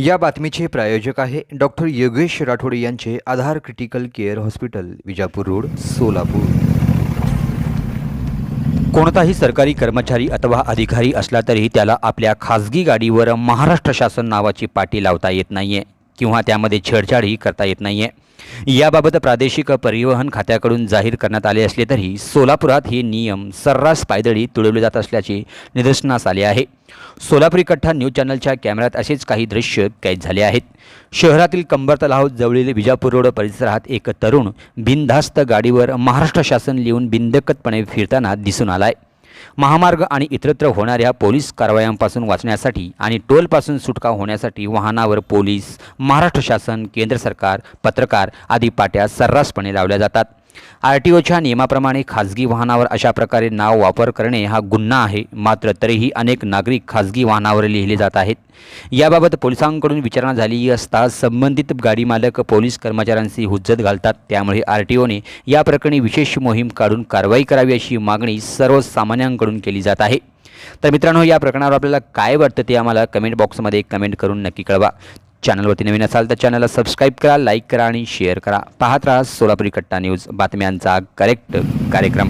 या बातमीचे प्रायोजक आहे डॉक्टर योगेश राठोड यांचे Aadhaar critical care hospital Vijapur road Solapur. कोणताही सरकारी कर्मचारी अथवा अधिकारी असला तरी त्याला आपल्या खाजगी गाडीवर महाराष्ट्र शासन नावाची पाटी लावता येत नाहीये. किंवा त्यामध्ये छेडछाडही करता येत नाही आहे याबाबत प्रादेशिक परिवहन खात्याकडून जाहीर करण्यात आले असले तरी सोलापुरात हे नियम सर्रास पायदळी तुळवले जात असल्याचे निदर्शनास आले आहे. सोलापुरी कठ्ठा न्यूज चॅनलच्या कॅमेऱ्यात असेच काही दृश्य कैद झाले आहेत. शहरातील कंबर तलाव जवळील विजापूर रोड परिसरात एक तरुण बिनधास्त गाडीवर महाराष्ट्र शासन लिहून बिंदकतपणे फिरताना दिसून आलाय. महामार्ग आणि इतरत्र होणाऱ्या पोलीस कारवायांपासून वाचण्यासाठी आणि टोलपासून सुटका होण्यासाठी वाहनावर पोलीस महाराष्ट्र शासन केंद्र सरकार पत्रकार आदी पाट्या सर्रासपणे लावल्या जातात. आर टी ओच्या नियमाप्रमाणे खाजगी वाहनावर अशा प्रकारे नाव वापर करणे हा गुन्हा आहे. मात्र तरीही अनेक नागरिक खाजगी वाहनावर लिहिले जात आहेत. याबाबत पोलिसांकडून विचारणा झाली असता संबंधित गाडी मालक पोलीस कर्मचाऱ्यांशी हुज्जत घालतात. त्यामुळे आर टी ओने या प्रकरणी विशेष मोहीम काढून कारवाई करावी अशी मागणी सर्वसामान्यांकडून केली जात आहे. तर मित्रांनो या प्रकरणावर आपल्याला काय वाटतं ते आम्हाला कमेंट बॉक्समध्ये कमेंट करून नक्की कळवा. चॅनलवरती नवीन असाल तर चॅनलला सबस्क्राईब करा लाईक करा आणि शेअर करा. पाहत राहा सोलापुरी कट्टा न्यूज बातम्यांचा करेक्ट कार्यक्रम.